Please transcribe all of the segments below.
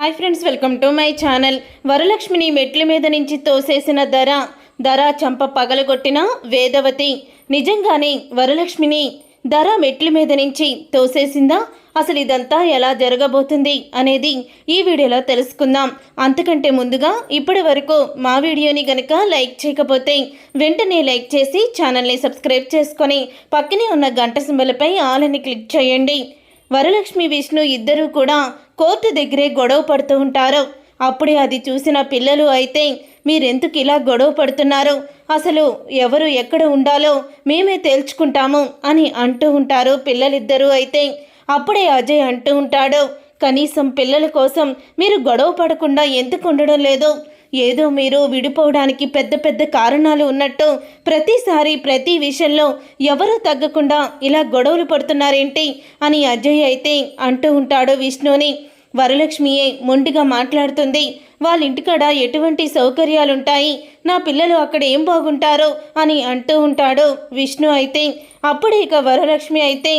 Hi friends welcome to my channel. వరలక్ష్మిని మెట్ల మీద నుంచి తోసేసిన ధర ధర చంప పగలగొట్టిన వేదవతి. నిజంగానే వరలక్ష్మిని ధర మెట్ల మీద నుంచి తోసేసిందా? అసలు ఇదంతా ఎలా జరగబోతుంది అనేది ఈ వీడియోలో తెలుసుకుందాం. అంతకంటే ముందుగా ఇప్పటి వరకు మా వీడియోని గనక లైక్ చేయకపోతే వెంటనే లైక్ చేసి ఛానల్ని సబ్స్క్రైబ్ చేసుకొని పక్కనే ఉన్న గంట సింబలపై ఆల్ అని క్లిక్ చేయండి. వరలక్ష్మి విష్ణు ఇద్దరూ కూడా కోర్టు దగ్గరే గొడవ పడుతూ ఉంటారు. అప్పుడే అది చూసిన పిల్లలు అయితే మీరెందుకు ఇలా గొడవ పడుతున్నారు? అసలు ఎవరు ఎక్కడ ఉండాలో మేమే తేల్చుకుంటాము అని అంటూ ఉంటారు పిల్లలిద్దరూ అయితే. అప్పుడే అజయ్ అంటూ ఉంటాడు కనీసం పిల్లల కోసం మీరు గొడవ పడకుండా ఎందుకు ఉండడం లేదు? ఏదో మీరు విడిపోవడానికి పెద్ద పెద్ద కారణాలు ఉన్నట్టు ప్రతిసారి ప్రతి విషయంలో ఎవరూ తగ్గకుండా ఇలా గొడవలు పడుతున్నారేంటి అని అజయ్ అయితే అంటూ ఉంటాడు విష్ణుని. వరలక్ష్మియే మొండిగా మాట్లాడుతుంది. వాళ్ళ ఇంటికాడ ఎటువంటి సౌకర్యాలుంటాయి? నా పిల్లలు అక్కడ ఏం బాగుంటారో అని అంటూ ఉంటాడు విష్ణు అయితే. అప్పుడే ఇక వరలక్ష్మి అయితే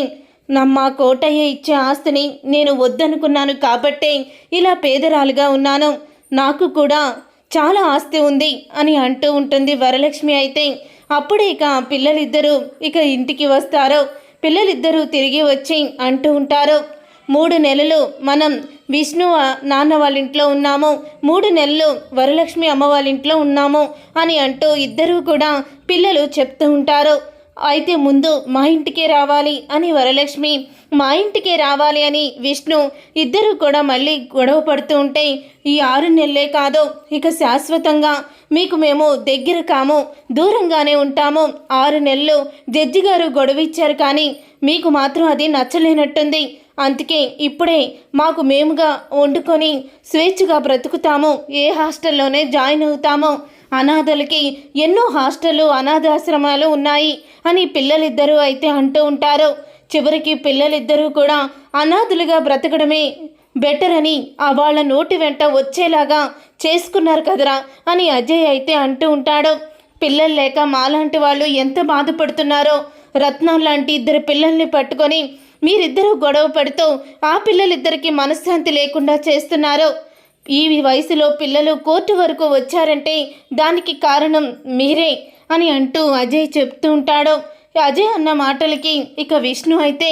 నమ్మ కోటయ్య ఇచ్చే ఆస్తిని నేను వద్దనుకున్నాను కాబట్టే ఇలా పేదరాలుగా ఉన్నాను. నాకు కూడా చాలా ఆస్తి ఉంది అని అంటూ ఉంటుంది వరలక్ష్మి అయితే. అప్పుడే ఇక పిల్లలిద్దరూ ఇక ఇంటికి వస్తారు. పిల్లలిద్దరూ తిరిగి వచ్చి అంటూ ఉంటారు. మూడు నెలలు మనం విష్ణు నాన్న వాళ్ళ ఇంట్లో ఉన్నాము. మూడు నెలలు వరలక్ష్మి అమ్మ వాళ్ళ ఇంట్లో ఉన్నాము అని అంటూ ఇద్దరూ కూడా పిల్లలు చెప్తూ ఉంటారు. అయితే ముందు మా ఇంటికే రావాలి అని వరలక్ష్మి మా ఇంటికే రావాలి అని విష్ణు ఇద్దరు కూడా మళ్ళీ గొడవ పడుతూ ఉంటే ఈ ఆరు నెలలే కాదు ఇక శాశ్వతంగా మీకు మేము దగ్గర కాము దూరంగానే ఉంటాము. ఆరు నెలలు జడ్జి గారు గొడవ ఇచ్చారు కానీ మీకు మాత్రం అది నచ్చలేనట్టుంది. అందుకే ఇప్పుడే మాకు మేముగా వండుకొని స్వేచ్ఛగా బ్రతుకుతాము ఏ హాస్టల్లోనే జాయిన్ అవుతామో. అనాథలకి ఎన్నో హాస్టళ్ళు అనాథాశ్రమాలు ఉన్నాయి అని పిల్లలిద్దరూ అయితే అంటూ ఉంటారు. చివరికి పిల్లలిద్దరూ కూడా అనాథులుగా బ్రతకడమే బెటర్ అని ఆ వాళ్ళ నోటి వెంట వచ్చేలాగా చేసుకున్నారు కదరా అని అజయ్ అయితే అంటూ ఉంటాడు. పిల్లలు లేక మాలాంటి వాళ్ళు ఎంత బాధపడుతున్నారో రత్నం లాంటి ఇద్దరు పిల్లల్ని పట్టుకొని మీరిద్దరూ గొడవ పడుతూ ఆ పిల్లలిద్దరికి మనశ్శాంతి లేకుండా చేస్తున్నారు. ఈ వయసులో పిల్లలు కోర్టు వరకు వచ్చారంటే దానికి కారణం మీరే అని అంటూ అజయ్ చెప్తూ ఉంటాడు. అజయ్ అన్న మాటలకి ఇక విష్ణు అయితే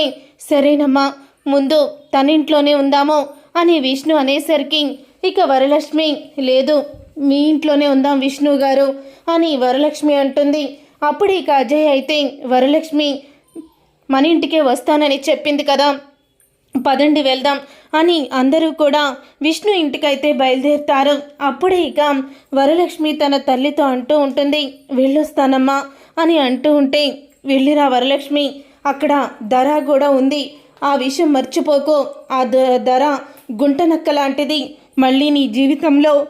సరేనమ్మా ముందు తన ఇంట్లోనే ఉందాము అని విష్ణు అనేసరికి ఇక వరలక్ష్మి లేదు మీ ఇంట్లోనే ఉందాం విష్ణు గారు అని వరలక్ష్మి అంటుంది. అప్పుడు ఇక అజయ్ అయితే వరలక్ష్మి మన ఇంటికే వస్తానని చెప్పింది కదా పదండి వెళ్దాం అని అందరూ కూడా విష్ణు ఇంటికైతే బయలుదేరుతారు. అప్పుడే ఇక వరలక్ష్మి తన తల్లితో అంటూ ఉంటుంది వెళ్ళొస్తానమ్మా అని అంటూ ఉంటే వెళ్ళిరా వరలక్ష్మి అక్కడ ధర కూడా ఉంది. ఆ విషయం మర్చిపోకు. ఆ ద- ధర గుంటనక్క లాంటిది. మళ్ళీ నీ జీవితంలో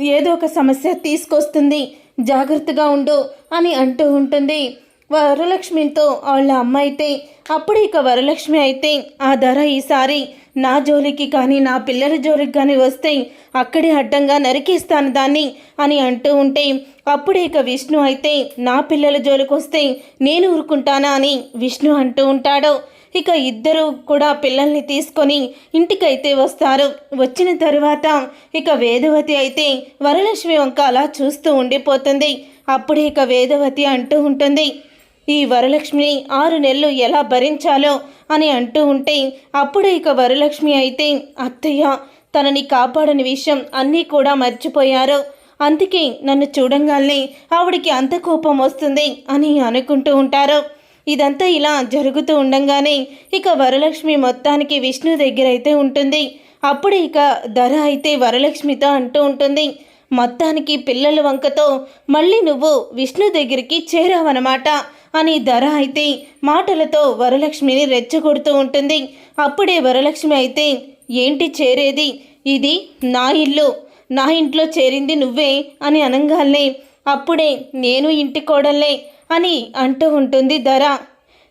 ఏదో ఒక సమస్య తీసుకొస్తుంది. జాగ్రత్తగా ఉండు అని అంటూ ఉంటుంది. వరలక్ష్మితో వాళ్ళ అమ్మ అయితే అప్పుడు ఇక వరలక్ష్మి అయితే ఆ ధర ఈసారి నా జోలికి కానీ నా పిల్లల జోలికి కానీ వస్తే అక్కడే అడ్డంగా నరికేస్తాను దాన్ని అని అంటూ ఉంటే అప్పుడు ఇక విష్ణు అయితే నా పిల్లల జోలికి వస్తే నేను ఊరుకుంటానా అని విష్ణు అంటూ ఉంటాడు. ఇక ఇద్దరు కూడా పిల్లల్ని తీసుకొని ఇంటికైతే వస్తారు. వచ్చిన తరువాత ఇక వేదవతి అయితే వరలక్ష్మి వంక అలా చూస్తూ ఉండిపోతుంది. అప్పుడే ఇక వేదవతి అంటూ ఉంటుంది ఈ వరలక్ష్మిని ఆరు నెలలు ఎలా భరించాలో అని అంటూ ఉంటే అప్పుడు ఇక వరలక్ష్మి అయితే అత్తయ్య తనని కాపాడని విషయం అన్నీ కూడా మర్చిపోయారు. అందుకే నన్ను చూడంగానే ఆవిడికి అంత కోపం వస్తుంది అని అనుకుంటూ ఉంటారు. ఇదంతా ఇలా జరుగుతూ ఉండంగానే ఇక వరలక్ష్మి మొత్తానికి విష్ణు దగ్గర అయితే ఉంటుంది. అప్పుడు ఇక ధర అయితే వరలక్ష్మితో అంటూ ఉంటుంది. మొత్తానికి పిల్లల వంకతో మళ్ళీ నువ్వు విష్ణు దగ్గరికి చేరావన్నమాట అని ధర అయితే మాటలతో వరలక్ష్మిని రెచ్చగొడుతూ ఉంటుంది. అప్పుడే వరలక్ష్మి అయితే ఏంటి చేరేది? ఇది నా ఇల్లు. నా ఇంట్లో చేరింది నువ్వే అని అనగానే అప్పుడే నేను ఇంటి కోడల్లే అని అంటూ ఉంటుంది ధర.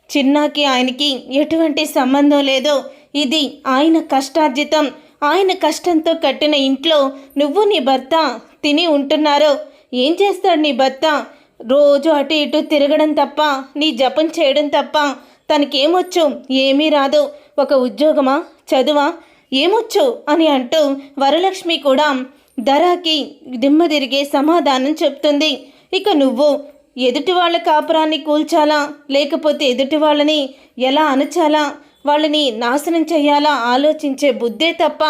చిన్నాకి ఆయనకి ఎటువంటి సంబంధం లేదో ఇది ఆయన కష్టార్జితం. ఆయన కష్టంతో కట్టిన ఇంట్లో నువ్వు నీ భర్త తిని ఉంటున్నారు ఏం చేస్తాడు నీ భర్త? రోజు అటు ఇటు తిరగడం తప్ప నీ జపం చేయడం తప్ప తనకేమొచ్చు? ఏమీ రాదు. ఒక ఉద్యోగమా? చదువా? ఏమొచ్చు? అని అంటూ వరలక్ష్మి కూడా ధరకి దిమ్మ తిరిగే సమాధానం చెప్తుంది. ఇక నువ్వు ఎదుటి వాళ్ళ కాపురాన్ని కూల్చాలా? లేకపోతే ఎదుటి వాళ్ళని ఎలా అణచాలా? వాళ్ళని నాశనం చేయాలా ఆలోచించే బుద్ధే తప్ప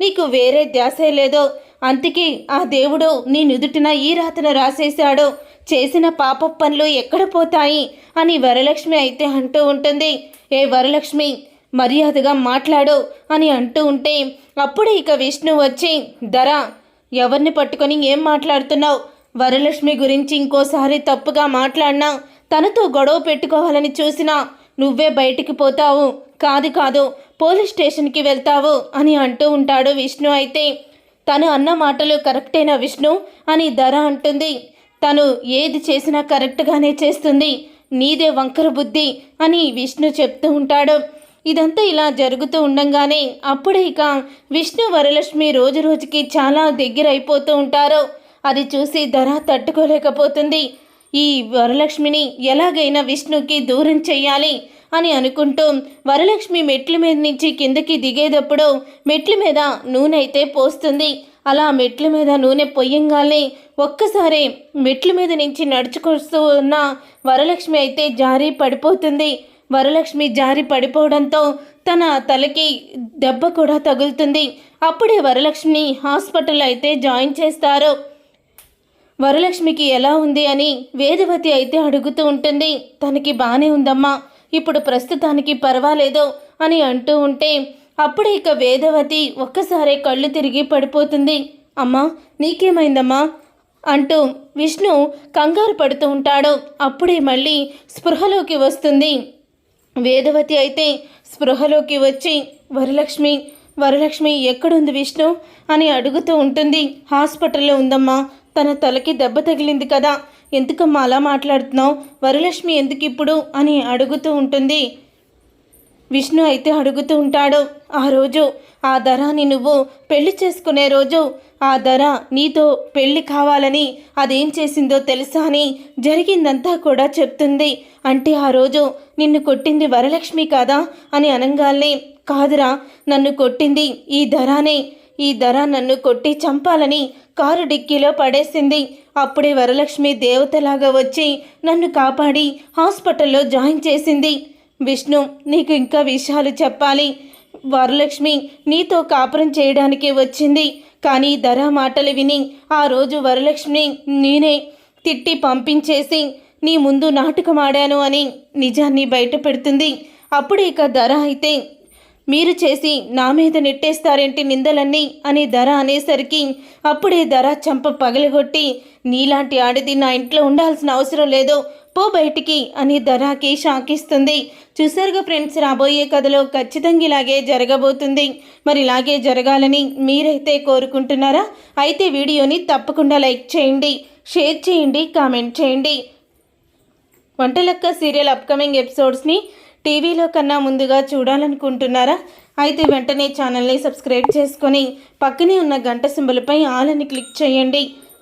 నీకు వేరే ధ్యాసే లేదో. అందుకే ఆ దేవుడు నీ నుదుటిన ఈ రాతను రాసేశాడు. చేసిన పాప పనులు ఎక్కడ పోతాయి అని వరలక్ష్మి అయితే అంటూ ఉంటుంది. ఏ వరలక్ష్మి మర్యాదగా మాట్లాడు అని అంటూ ఉంటే అప్పుడే ఇక విష్ణు వచ్చి ధర ఎవరిని పట్టుకొని ఏం మాట్లాడుతున్నావు? వరలక్ష్మి గురించి ఇంకోసారి తప్పుగా మాట్లాడినా తనతో గొడవ పెట్టుకోవాలని చూసినా నువ్వే బయటికి పోతావు. కాదు కాదు పోలీస్ స్టేషన్కి వెళ్తావు అని అంటూ ఉంటాడు విష్ణు అయితే. తను అన్న మాటలు కరెక్టేనా విష్ణు? అని ధర అంటుంది. తను ఏది చేసినా కరెక్ట్గానే చేస్తుంది. నీదే వంకర బుద్ధి అని విష్ణు చెప్తూ ఉంటాడు. ఇదంతా ఇలా జరుగుతూ ఉండంగానే అప్పుడే ఇక విష్ణు వరలక్ష్మి రోజు రోజుకి చాలా దగ్గర అయిపోతూ ఉంటారు. అది చూసి ధర తట్టుకోలేకపోతుంది. ఈ వరలక్ష్మిని ఎలాగైనా విష్ణుకి దూరం చెయ్యాలి అని అనుకుంటూ వరలక్ష్మి మెట్ల మీద నుంచి కిందకి దిగేటప్పుడు మెట్ల మీద నూనె అయితే పోస్తుంది. అలా మెట్ల మీద నూనె పొయ్యంగానే ఒక్కసారి మెట్ల మీద నుంచి నడుచుకొస్తూ ఉన్న వరలక్ష్మి అయితే జారి పడిపోతుంది. వరలక్ష్మి జారి పడిపోవడంతో తన తలకి దెబ్బ కూడా తగులుతుంది. అప్పుడే వరలక్ష్మిని హాస్పిటల్ అయితే జాయిన్ చేస్తారు. వరలక్ష్మికి ఎలా ఉంది అని వేదవతి అయితే అడుగుతూ ఉంటుంది. తనకి బాగానే ఉందమ్మా. ఇప్పుడు ప్రస్తుతానికి పర్వాలేదు అని అంటూ ఉంటే అప్పుడే ఇక వేదవతి ఒక్కసారే కళ్ళు తిరిగి పడిపోతుంది. అమ్మా నీకేమైందమ్మా? అంటూ విష్ణు కంగారు పడుతూ ఉంటాడు. అప్పుడే మళ్ళీ స్పృహలోకి వస్తుంది. వేదవతి అయితే స్పృహలోకి వచ్చి వరలక్ష్మి వరలక్ష్మి ఎక్కడుంది విష్ణు? అని అడుగుతూ ఉంటుంది. హాస్పిటల్లో ఉందమ్మా. తన తలకి దెబ్బ తగిలింది కదా. ఎందుకమ్మా అలా మాట్లాడుతున్నావు? వరలక్ష్మి ఎందుకు ఇప్పుడు అని అడుగుతూ ఉంటుంది. విష్ణు అయితే అడుగుతూ ఉంటాడు ఆ రోజు ఆ ధరాని నువ్వు పెళ్ళి చేసుకునే రోజు ఆ ధర నీతో పెళ్ళి కావాలని అదేం చేసిందో తెలుసా అని జరిగిందంతా కూడా చెప్తుంది. అంటే ఆ రోజు నిన్ను కొట్టింది వరలక్ష్మి కాదా అని అనగానే కాదురా నన్ను కొట్టింది ఈ ధరానే ఈ ధర నన్ను కొట్టి చంపాలని కారు డిక్కీలో పడేసింది. అప్పుడే వరలక్ష్మి దేవతలాగా వచ్చి నన్ను కాపాడి హాస్పిటల్లో జాయిన్ చేసింది. విష్ణు నీకు ఇంకా విషయాలు చెప్పాలి. వరలక్ష్మి నీతో కాపురం చేయడానికి వచ్చింది. కానీ ధర మాటలు విని ఆ రోజు వరలక్ష్మి నేనే తిట్టి పంపించేసి నీ ముందు నాటకమాడాను అని నిజాన్ని బయట పెడుతుంది అప్పుడు ఇక ధర అయితే మీరు చేసి నా మీద నెట్టేస్తారేంటి నిందలన్నీ? అని ధర అనేసరికి అప్పుడే ధర చంప పగలగొట్టి నీలాంటి ఆడది నా ఇంట్లో ఉండాల్సిన అవసరం లేదు. పో బయటికి అని ధరాకి షాకిస్తుంది. చూసారుగా ఫ్రెండ్స్ రాబోయే కథలో ఖచ్చితంగా ఇలాగే జరగబోతుంది. మరి ఇలాగే జరగాలని మీరైతే కోరుకుంటున్నారా? అయితే వీడియోని తప్పకుండా లైక్ చేయండి షేర్ చేయండి కామెంట్ చేయండి. వంటలక్క సీరియల్ అప్కమింగ్ ఎపిసోడ్స్ని టీవీలో కన్నా ముందుగా చూడాలనుకుంటున్నారా? అయితే వెంటనే ఛానల్ని సబ్స్క్రైబ్ చేసుకొని పక్కనే ఉన్న గంట సింబల్పై ఆల్ అని క్లిక్ చేయండి.